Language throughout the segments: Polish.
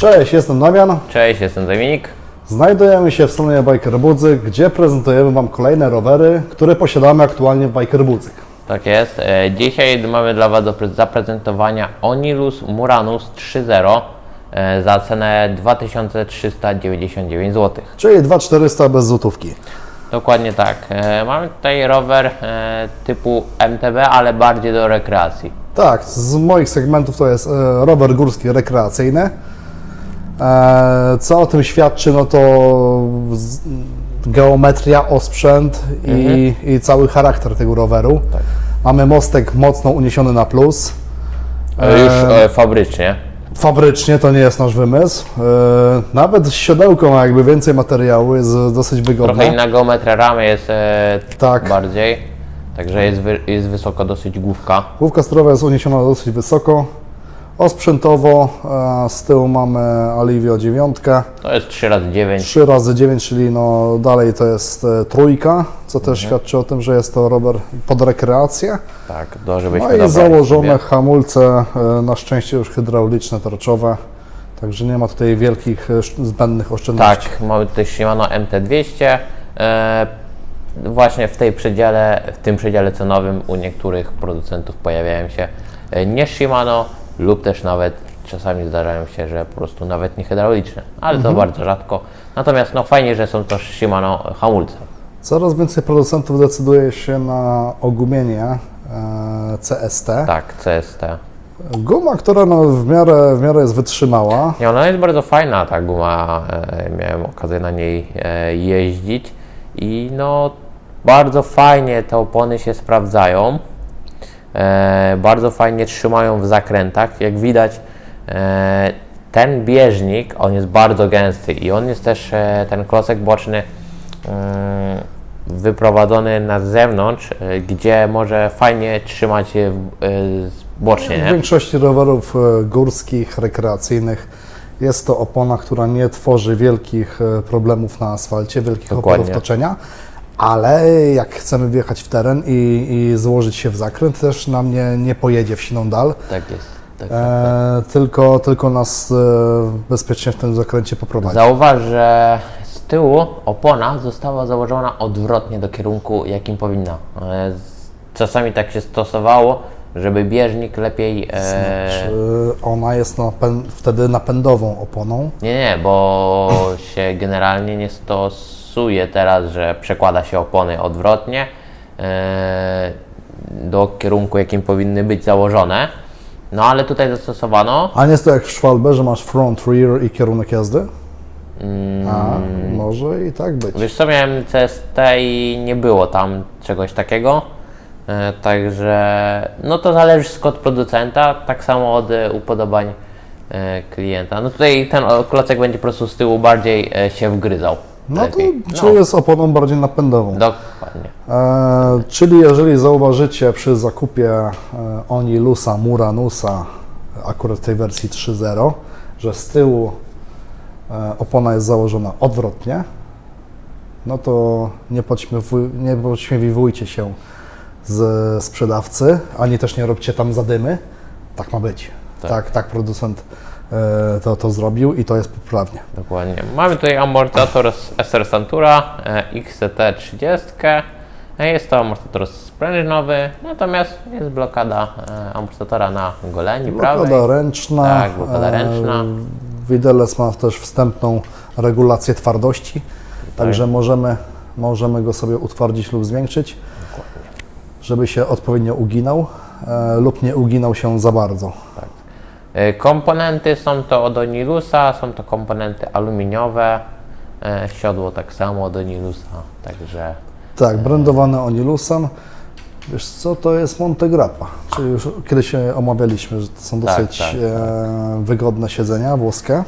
Cześć, jestem Damian. Cześć, jestem Dominik. Znajdujemy się w salonie Biker Budzyk, gdzie prezentujemy Wam kolejne rowery, które posiadamy aktualnie w Biker Budzyk. Tak jest. E, Dzisiaj mamy dla Was do pre- zaprezentowania Onilus Muranus 3.0 e, za cenę 2399 zł. Czyli 2400 bez złotówki. Dokładnie tak. E, Mamy tutaj rower typu MTB, ale bardziej do rekreacji. Tak, z moich segmentów to jest rower górski rekreacyjny. E, co o tym świadczy? No to geometria, osprzęt i, i cały charakter tego roweru. Mamy mostek mocno uniesiony na plus. E, Już e, fabrycznie. Fabrycznie to nie jest nasz wymysł. E, nawet siodełko ma jakby więcej materiału, jest dosyć wygodne. Trochę inna geometria ramy jest e, Tak. bardziej. Także jest, wy, jest wysoko dosyć główka. Główka sterowa jest uniesiona dosyć wysoko. Osprzętowo e, z tyłu mamy Alivio 9, To jest 3x9. 3 razy 9 czyli no dalej to jest e, trójka, co też świadczy o tym, że jest to rower pod rekreację. Tak, do żebyśmy No i dobrali założone sobie. hamulce, e, na szczęście już hydrauliczne, tarczowe, także nie ma tutaj wielkich e, zbędnych oszczędności. Tak, mamy tutaj Shimano MT200. E, właśnie w tej przedziale, w tym przedziale cenowym u niektórych producentów pojawiają się e, nie Shimano lub też nawet czasami zdarzają się, że po prostu nawet nie hydrauliczne, ale Mhm. to bardzo rzadko. Natomiast no fajnie, że są to Shimano hamulce. Coraz więcej producentów decyduje się na ogumienie e, CST. Tak, CST. Guma, która no w, miarę, w miarę jest wytrzymała. Nie, ona jest bardzo fajna, ta guma. E, miałem okazję na niej e, jeździć i no bardzo fajnie te opony się sprawdzają. E, bardzo fajnie trzymają w zakrętach. Jak widać, e, ten bieżnik, on jest bardzo gęsty i on jest też, e, ten klocek boczny wyprowadzony na zewnątrz, gdzie może fajnie trzymać się w- e, bocznie. W większości rowerów górskich, rekreacyjnych jest to opona, która nie tworzy wielkich problemów na asfalcie, wielkich Dokładnie. oporów toczenia, ale jak chcemy wjechać w teren i, i złożyć się w zakręt, też nam nie, nie pojedzie w siną dal, Tak jest. Tak. e, tylko, tylko nas e, bezpiecznie w tym zakręcie poprowadzi. Zauważ, że z tyłu opona została założona odwrotnie do kierunku, jakim powinna. E, Czasami tak się stosowało, żeby bieżnik lepiej. E, Czy ona jest napę- wtedy napędową oponą? nie, nie, bo się generalnie nie stosuje teraz, że przekłada się opony odwrotnie e, do kierunku, jakim powinny być założone. No ale tutaj zastosowano. A nie jest to jak w Schwalbe, że masz front, rear i kierunek jazdy? Mm. A, może i tak być. Wiesz co, miałem CST i nie było tam czegoś takiego. E, Także no to zależy wszystko od producenta, tak samo od e, upodobań e, klienta. No tutaj ten klocek będzie po prostu z tyłu bardziej e, się wgryzał. No to czyli jest oponą bardziej napędową. Dokładnie. E, czyli jeżeli zauważycie przy zakupie e, Onilusa Muranusa, akurat w tej wersji 3.0, że z tyłu e, opona jest założona odwrotnie, no to nie, podśmiewu- nie podśmiewiwujcie się z sprzedawcy, ani też nie róbcie tam zadymy. Tak ma być. Tak. Tak, tak, producent to, to zrobił i to jest poprawnie. Dokładnie. Mamy tutaj amortyzator z SR Santura e, XT30. E, Jest to amortyzator sprężynowy, natomiast jest blokada e, amortyzatora na goleni prawej. Blokada ręczna. Tak, blokada ręczna. E, Widelec ma też wstępną regulację twardości, także możemy, możemy go sobie utwardzić lub zwiększyć, żeby się odpowiednio uginał e, lub nie uginał się za bardzo. E, Komponenty są to od Onilusa, są to komponenty aluminiowe, e, siodło tak samo od Onilusa, także Tak, brandowane Onilusem. Wiesz co, to jest Montegrappa, czyli już kiedyś e, omawialiśmy, że to są Tak, dosyć tak, e, wygodne siedzenia włoskie.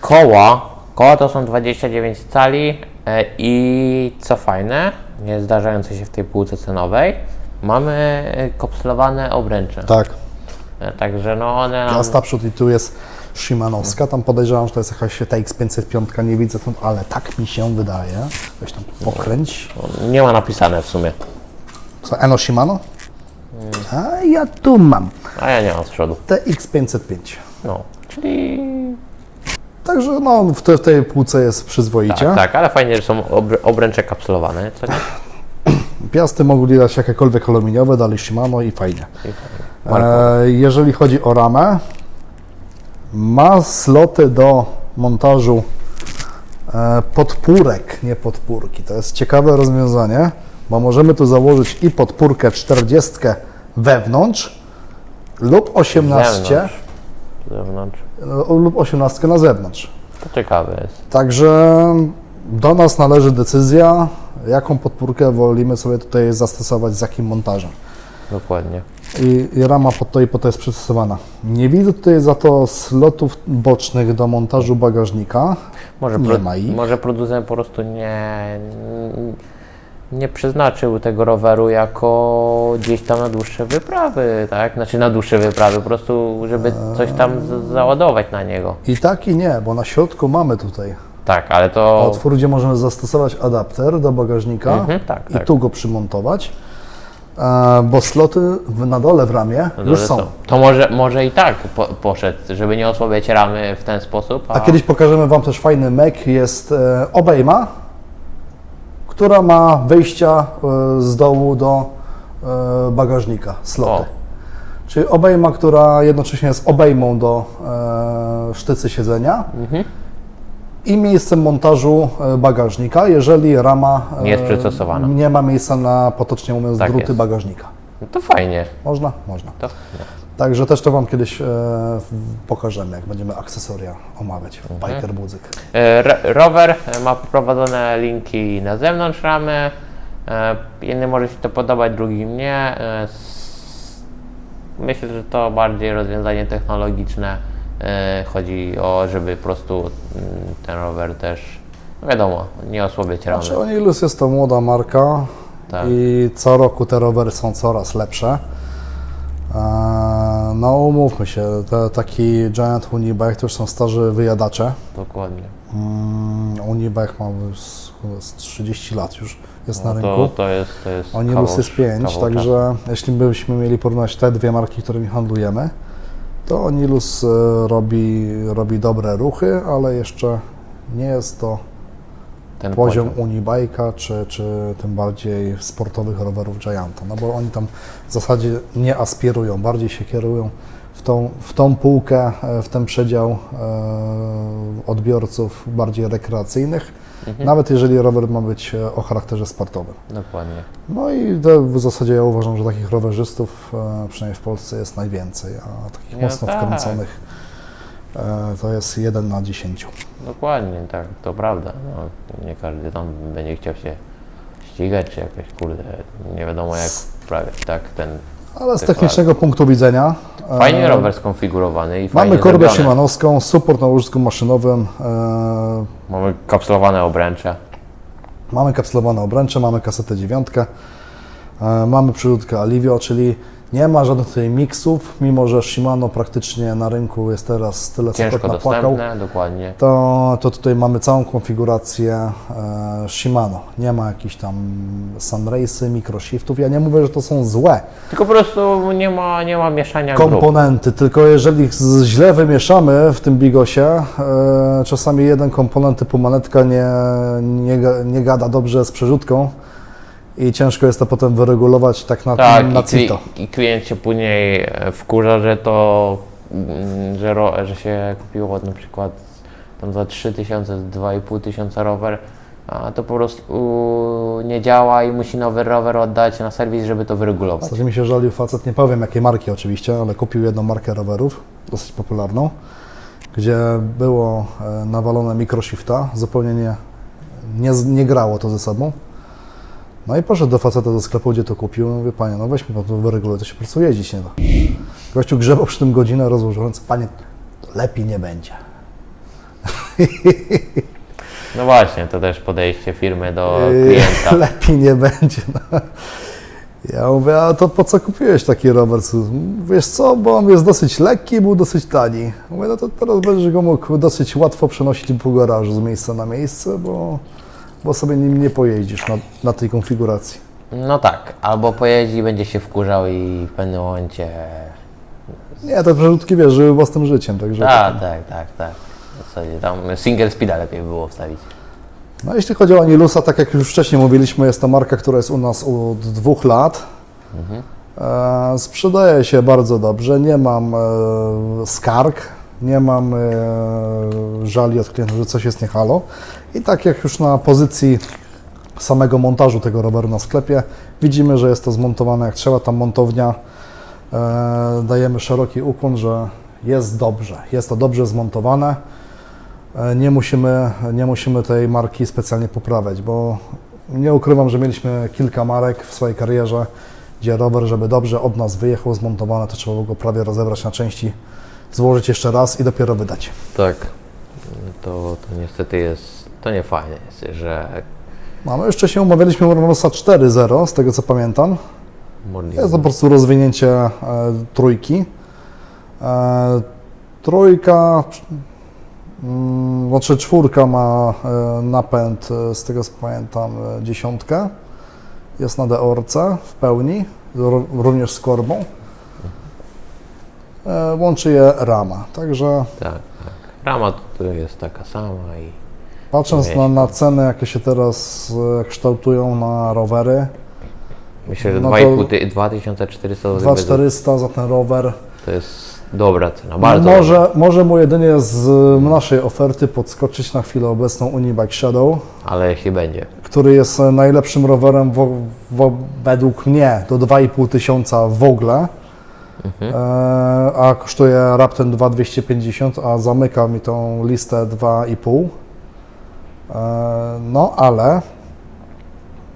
koła, koła to są 29 cali e, i co fajne, nie zdarzające się w tej półce cenowej, mamy e, kopslowane obręcze, Tak, E, także no one nam, Piasta przód i tu jest Szymanowska. Tam podejrzewam, że to jest jakaś TX505, nie widzę tam, ale tak mi się wydaje. Weź tam pokręć. nie ma napisane w sumie, Co, Eno Shimano? A ja tu mam a ja nie mam z przodu, TX505. no, czyli Także no, w, te, w tej półce jest przyzwoicie. Tak, tak, ale fajnie, że są obr- obręcze kapsulowane, co nie? Piasty mogli dać jakiekolwiek aluminiowe, dali Shimano i fajnie. I fajnie. E, jeżeli chodzi o ramę, ma sloty do montażu e, podpórek, nie podpórki. To jest ciekawe rozwiązanie, bo możemy tu założyć i podpórkę 40 wewnątrz lub 18 Zewnątrz. Zewnątrz. e, lub 18 na zewnątrz. To ciekawe jest. Także do nas należy decyzja, jaką podpórkę wolimy sobie tutaj zastosować, z jakim montażem. Dokładnie. I, rama pod to i po to jest przystosowana. Nie widzę tutaj za to slotów bocznych do montażu bagażnika. Może, Nie pro, ma ich. może producent po prostu nie, nie przeznaczył tego roweru jako gdzieś tam na dłuższe wyprawy, tak? Znaczy na dłuższe wyprawy, po prostu, żeby coś tam załadować na niego. I tak i nie, bo na środku mamy tutaj Tak, ale to. otwór, gdzie możemy zastosować adapter do bagażnika Mhm, tak, i tak. tu go przymontować, bo sloty w, na dole w ramie już że są. To może, może i tak po, poszedł, żeby nie osłabiać ramy w ten sposób. A, A kiedyś pokażemy Wam też fajny mek, jest e, obejma, która ma wyjścia e, z dołu do e, bagażnika, sloty. O. Czyli obejma, która jednocześnie jest obejmą do e, sztycy siedzenia Mhm. I miejscem montażu e, bagażnika, jeżeli rama e, Nie jest przystosowana. nie ma miejsca na, potocznie mówiąc, Tak druty jest. bagażnika. No to fajnie. Można? Można. To, Także też to Wam kiedyś e, pokażemy, jak będziemy akcesoria omawiać w Mhm. Biker Budzyk. E, ro- Rower ma poprowadzone linki na zewnątrz ramy. E, Jednym może się to podobać, drugim nie. E, Myślę, że to bardziej rozwiązanie technologiczne. E, Chodzi o, żeby po prostu mm, ten rower też, no wiadomo, nie osłabiać ramy. Znaczy Onilus jest to młoda marka Tak. i co roku te rowery są coraz lepsze. Eee, No umówmy się, te, taki Giant Unibike to już są starzy wyjadacze. Dokładnie. Mm, Unibike ma z, z 30 lat już, jest na No rynku. to, to jest, to jest Onilus kawał- jest 5, kawał także jeśli byśmy mieli porównać te dwie marki, którymi handlujemy, to Onilus e, robi, robi dobre ruchy, ale jeszcze nie jest to ten poziom Unibike'a, czy, czy tym bardziej sportowych rowerów Gianta, no bo oni tam w zasadzie nie aspirują, bardziej się kierują w tą, w tą półkę, e, w ten przedział e, odbiorców bardziej rekreacyjnych, Mhm. nawet jeżeli rower ma być e, o charakterze sportowym. Dokładnie. No i w zasadzie ja uważam, że takich rowerzystów, e, przynajmniej w Polsce, jest najwięcej, a takich No mocno tak. wkręconych e, to jest jeden na 10. Dokładnie, tak, to prawda. No, nie każdy tam będzie chciał się ścigać, czy jakoś, kurde, nie wiadomo jak prawie, tak, ten... Ale z technicznego punktu widzenia Fajnie rower skonfigurowany i fajnie Mamy korbę zrobiony. szymanowską, support na łożysku maszynowym, e, Mamy kapsulowane obręcze. mamy kapsulowane obręcze, mamy kasetę dziewiątkę, e, mamy przyródkę Alivio, czyli nie ma żadnych tutaj miksów, mimo że Shimano praktycznie na rynku jest teraz tyle, co Ciężko kot napłakał. dostępne, dokładnie. To, to tutaj mamy całą konfigurację e, Shimano. Nie ma jakichś tam sunrace'y, mikroshiftów. Ja nie mówię, że to są złe Tylko po prostu nie ma, nie ma mieszania grup. komponenty, tylko jeżeli źle wymieszamy w tym bigosie, e, czasami jeden komponent typu manetka nie, nie, nie gada dobrze z przerzutką i ciężko jest to potem wyregulować tak na, Tak, na i, kli, CITO. i klient się później e, wkurza, że to, mm, że, ro, że się kupiło na przykład tam za 3000, 2,5 tysiąca rower, a to po prostu nie działa i musi nowy rower oddać na serwis, żeby to wyregulować. Znaczy mi się żalił facet, nie powiem jakiej marki oczywiście, ale kupił jedną markę rowerów, dosyć popularną, gdzie było e, nawalone microshifta, zupełnie nie, nie, z- nie grało to ze sobą. No i poszedł do faceta do sklepu, gdzie to kupił. Mówię, panie, no weźmy pan to wyreguluj, to się po prostu jeździć nie da. Gościu grzebał przy tym godzinę, rozłożył ręce, panie, lepiej nie będzie. No właśnie, to też podejście firmy do Yy, klienta. lepiej nie będzie. No. Ja mówię, a to po co kupiłeś taki rower? Wiesz co, bo on jest dosyć lekki, był dosyć tani. Mówię, no to teraz będziesz go mógł dosyć łatwo przenosić po garażu z miejsca na miejsce, bo, bo sobie nim nie pojeździsz na, na tej konfiguracji. No tak, albo pojeździ, będzie się wkurzał i w pewnym momencie... Nie, te przerzutki, wiesz, żyły własnym życiem, także... Tak, tak, tak, tak. W zasadzie tam single speeda lepiej było wstawić. No jeśli chodzi o Anilusa, tak jak już wcześniej mówiliśmy, jest to marka, która jest u nas od dwóch lat. E, sprzedaje się bardzo dobrze, nie mam e, skarg, nie mam e, żali od klientów, że coś jest nie halo. I tak jak już na pozycji samego montażu tego roweru na sklepie, widzimy, że jest to zmontowane jak trzeba, ta montownia, e, dajemy szeroki ukłon, że jest dobrze, jest to dobrze zmontowane. E, Nie musimy, nie musimy tej marki specjalnie poprawiać, bo nie ukrywam, że mieliśmy kilka marek w swojej karierze, gdzie rower, żeby dobrze od nas wyjechał zmontowany, to trzeba było go prawie rozebrać na części, złożyć jeszcze raz i dopiero wydać. Tak. To, to niestety jest, to nie fajne jest, że No, my jeszcze się umawialiśmy Uranosa 4.0, z tego co pamiętam. Jest to po prostu rozwinięcie e, trójki. E, trójka, mm, znaczy czwórka ma e, napęd, e, z tego co pamiętam, e, dziesiątkę. Jest na deorce w pełni, r- również z korbą. E, łączy je rama, także Tak, tak. Rama to jest taka sama i patrząc na, na ceny, jakie się teraz e, kształtują na rowery, myślę, że No to- 2,5 ty- 2400 zł 2400 za ten rower, to jest dobra cena, bardzo No dobra. może, może mu jedynie z naszej oferty podskoczyć na chwilę obecną Unibike Shadow, ale jeśli będzie. który jest najlepszym rowerem wo, wo, według mnie do 2,5 tysiąca w ogóle, Mhm. e, a kosztuje raptem 2,250, a zamyka mi tą listę 2,5. E, no ale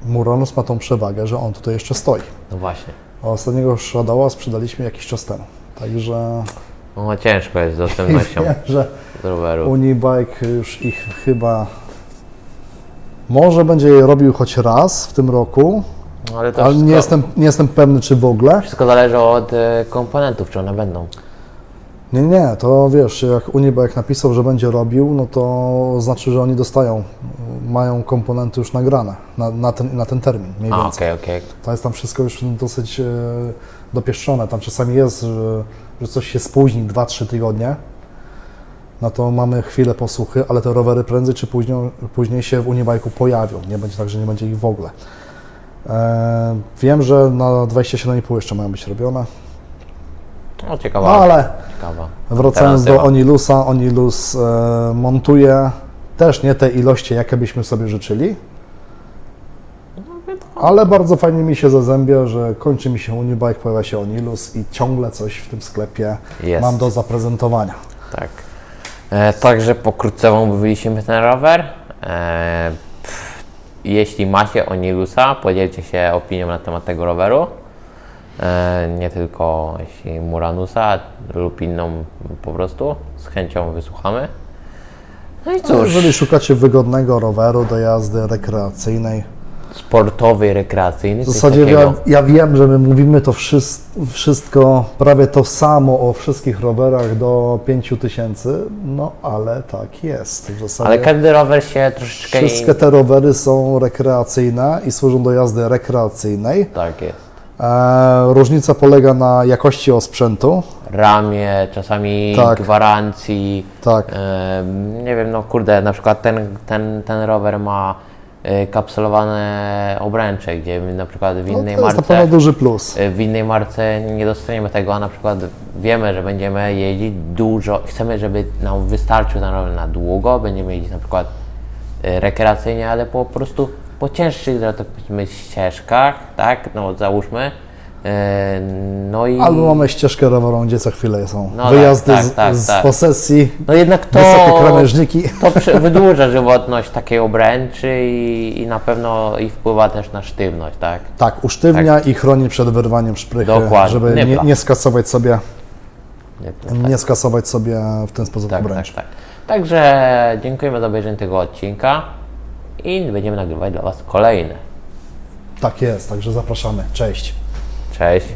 Muronus ma tą przewagę, że on tutaj jeszcze stoi. No właśnie. A ostatniego Shadowa sprzedaliśmy jakiś czas temu. Także No ciężko jest z dostępnością wiem, że roweru. Unibike już ich chyba może będzie je robił choć raz w tym roku, No, ale to ale nie wszystko, jestem, nie jestem pewny, czy w ogóle. wszystko zależy od e, komponentów, czy one będą. Nie, nie, to wiesz, jak Unibike napisał, że będzie robił, no to znaczy, że oni dostają, mają komponenty już nagrane na, na, ten, na ten termin mniej A, więcej. okej, okej. To jest tam wszystko już dosyć e, dopieszczone. Tam czasami jest, że, że coś się spóźni 2-3 tygodnie. No to mamy chwilę posłuchy, ale te rowery prędzej czy później, później się w Unibike'u pojawią. Nie będzie tak, że nie będzie ich w ogóle. E, wiem, że na 27,5 jeszcze mają być robione. No No ciekawa, ale ciekawa. wracając do. Onilusa, Onilus e, montuje też nie te ilości, jakie byśmy sobie życzyli. Ale bardzo fajnie mi się zazębia, że kończy mi się Unibike, pojawia się Onilus i ciągle coś w tym sklepie Jest. mam do zaprezentowania. Tak. E, także pokrótce omówiliśmy ten rower. E, jeśli macie Onilusa, podzielcie się opinią na temat tego roweru. E, nie tylko jeśli Muranusa lub inną po prostu. Z chęcią wysłuchamy. No i No, cóż, Jeżeli szukacie wygodnego roweru do jazdy rekreacyjnej, sportowy, rekreacyjny. w zasadzie ja, ja wiem, że my mówimy to wszys- wszystko, prawie to samo o wszystkich rowerach do 5000, no ale tak jest. Ale każdy rower się troszeczkę... wszystkie te rowery są rekreacyjne i służą do jazdy rekreacyjnej. Tak jest. E, różnica polega na jakości osprzętu. Ramię, czasami Tak. gwarancji. Tak, nie wiem, no kurde, na przykład ten, ten, ten rower ma kapsulowane obręcze, gdzie na przykład w no, innej to jest na marce pewno duży plus. y, w innej marce nie dostaniemy tego, a na przykład wiemy, że będziemy jeździć dużo, chcemy, żeby nam wystarczył rower na długo, będziemy jeździć na przykład y, rekreacyjnie, ale po prostu po cięższych, że tak ścieżkach, tak, no załóżmy, y, no i... Albo mamy ścieżkę rowerową, gdzie co chwilę są No tak, wyjazdy tak, z, tak, z tak. posesji, No jednak to... wysokie krawężniki. To wydłuża żywotność takiej obręczy i, i na pewno i wpływa też na sztywność, tak? Tak, usztywnia i chroni przed wyrwaniem szprychy, Dokładnie. żeby Nie nie, skasować sobie, Nie, tak, nie skasować sobie w ten sposób tak, tak, obręczy. tak. Także dziękujemy za obejrzenie tego odcinka i będziemy nagrywać dla Was kolejny. Tak jest, także zapraszamy. Cześć. Cześć.